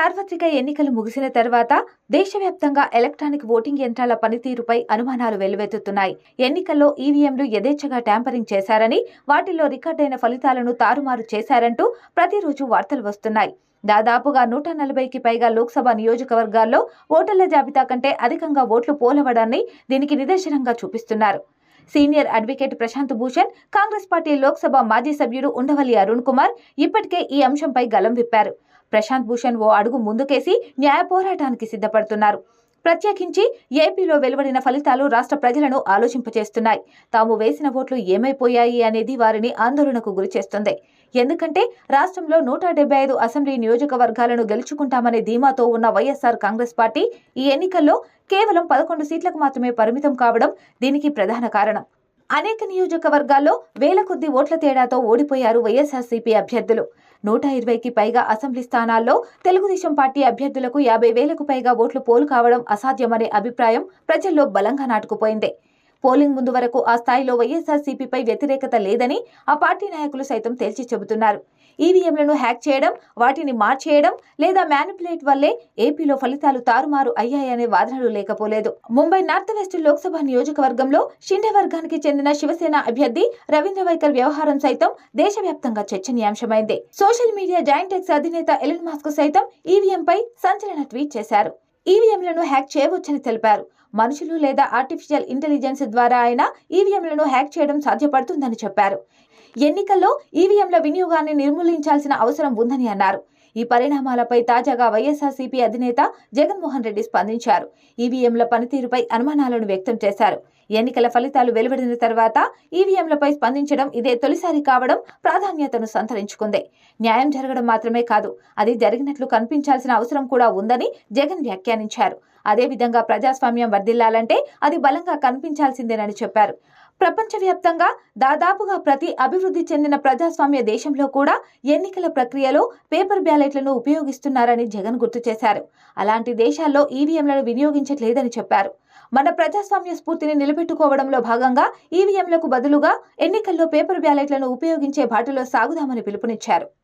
సార్వత్రిక ఎన్నికలు ముగిసిన తర్వాత దేశవ్యాప్తంగా ఎలక్ట్రానిక్ ఓటింగ్ యంత్రాల పనితీరుపై అనుమానాలు వెల్లువెత్తుతున్నాయి. ఎన్నికల్లో ఈవీఎంలు యథేచ్ఛగా ట్యాంపరింగ్ చేశారని వాటిల్లో రికార్డైన ఫలితాలను తారుమారు చేశారంటూ ప్రతిరోజు వార్తలు వస్తున్నాయి. దాదాపుగా నూట నలభైకి పైగా లోక్సభ నియోజకవర్గాల్లో ఓటర్ల జాబితా కంటే అధికంగా ఓట్లు పోలవడాన్ని దీనికి నిదర్శనంగా చూపిస్తున్నారు. Senior advocate Prashant Bhushan Congress party Lok Sabha మాజీ సభ్యుడు ఉండవల్లి అరుణ్ కుమార్ ఇప్పటికే ఈ అంశంపై గలం విప్పారు. ప్రశాంత్ భూషణ్ ఓ అడుగు ముందుకేసి న్యాయ పోరాటానికి సిద్ధపడుతున్నారు. ప్రత్యేకించి ఏపీలో వెలువడిన ఫలితాలు రాష్ట్ర ప్రజలను ఆలోచింపచేస్తున్నాయి. తాము వేసిన ఓట్లు ఏమైపోయాయి అనేది వారిని ఆందోళనకు గురిచేస్తుంది ఎందుకంటే రాష్ట్రంలో నూట డెబ్బై ఐదు అసెంబ్లీ నియోజకవర్గాలను గెలుచుకుంటామనే ధీమాతో ఉన్న వైఎస్ఆర్ కాంగ్రెస్ పార్టీ ఈ ఎన్నికల్లో కేవలం పదకొండు సీట్లకు మాత్రమే పరిమితం కావడం దీనికి ప్రధాన కారణం. అనేక నియోజకవర్గాల్లో వేల కొద్ది ఓట్ల తేడాతో ఓడిపోయారు వైఎస్ఆర్సీపీ అభ్యర్థులు. నూట ఇరవైకి పైగా అసెంబ్లీ స్థానాల్లో తెలుగుదేశం పార్టీ అభ్యర్థులకు యాభై వేలకు పైగా ఓట్లు పోలు కావడం అసాధ్యమనే అభిప్రాయం ప్రజల్లో బలంగా నాటుకుపోయింది. పోలింగ్ ముందు వరకు ఆ స్థాయిలో వైఎస్ఆర్సీపీపై వ్యతిరేకత లేదని ఆ పార్టీ నాయకులు సైతం తేల్చి చెబుతున్నారు. ఈవీఎంలను హ్యాక్ చేయడం వాటిని మార్చేయడం లేదా మ్యానిపులేట్ వల్లే ఏపీలో ఫలితాలు తారుమారు అయ్యాయనే వాదనలు లేకపోలేదు. ముంబై నార్త్ వెస్ట్ లోక్సభ నియోజకవర్గంలో షిండే వర్గానికి చెందిన శివసేన అభ్యర్థి రవీంద్ర వైకర్ వ్యవహారం సైతం దేశవ్యాప్తంగా చర్చనీయాంశమైంది. సోషల్ మీడియా జాయింట్ ఎక్స్ అధినేత ఎలన్ మాస్క్ సైతం ఈవీఎంపై సంచలన ట్వీట్ చేశారు. ఈవీఎంలను హ్యాక్ చేయవచ్చని తెలిపారు. మనుషులు లేదా ఆర్టిఫిషియల్ ఇంటెలిజెన్స్ ద్వారా అయినా ఈవీఎంలను హ్యాక్ చేయడం సాధ్యపడుతుందని చెప్పారు. ఎన్నికల్లో ఈవీఎంల వినియోగాన్ని నిర్మూలించాల్సిన అవసరం ఉందని అన్నారు. ఈ పరిణామాలపై తాజాగా వైఎస్ఆర్సీపీ అధినేత జగన్మోహన్ రెడ్డి స్పందించారు. ఈవీఎంల పనితీరుపై అనుమానాలను వ్యక్తం చేశారు. ఎన్నికల ఫలితాలు వెలువడిన తర్వాత ఈవీఎంలపై స్పందించడం ఇదే తొలిసారి కావడం ప్రాధాన్యతను సంతరించుకుంది. న్యాయం జరగడం మాత్రమే కాదు అది జరిగినట్లు కనిపించాల్సిన అవసరం కూడా ఉందని జగన్ వ్యాఖ్యానించారు. అదేవిధంగా ప్రజాస్వామ్యం వర్ధిల్లాలంటే అది బలంగా కనిపించాల్సిందేనని చెప్పారు. ప్రపంచవ్యాప్తంగా దాదాపుగా ప్రతి అభివృద్ధి చెందిన ప్రజాస్వామ్య దేశంలో కూడా ఎన్నికల ప్రక్రియలో పేపర్ బ్యాలెట్లను ఉపయోగిస్తున్నారని జగన్ గుర్తు చేశారు. అలాంటి దేశాల్లో ఈవీఎంలను వినియోగించట్లేదని చెప్పారు. మన ప్రజాస్వామ్య స్ఫూర్తిని నిలబెట్టుకోవడంలో భాగంగా ఈవీఎంలకు బదులుగా ఎన్నికల్లో పేపర్ బ్యాలెట్లను ఉపయోగించే బాటలో సాగుదామని పిలుపునిచ్చారు.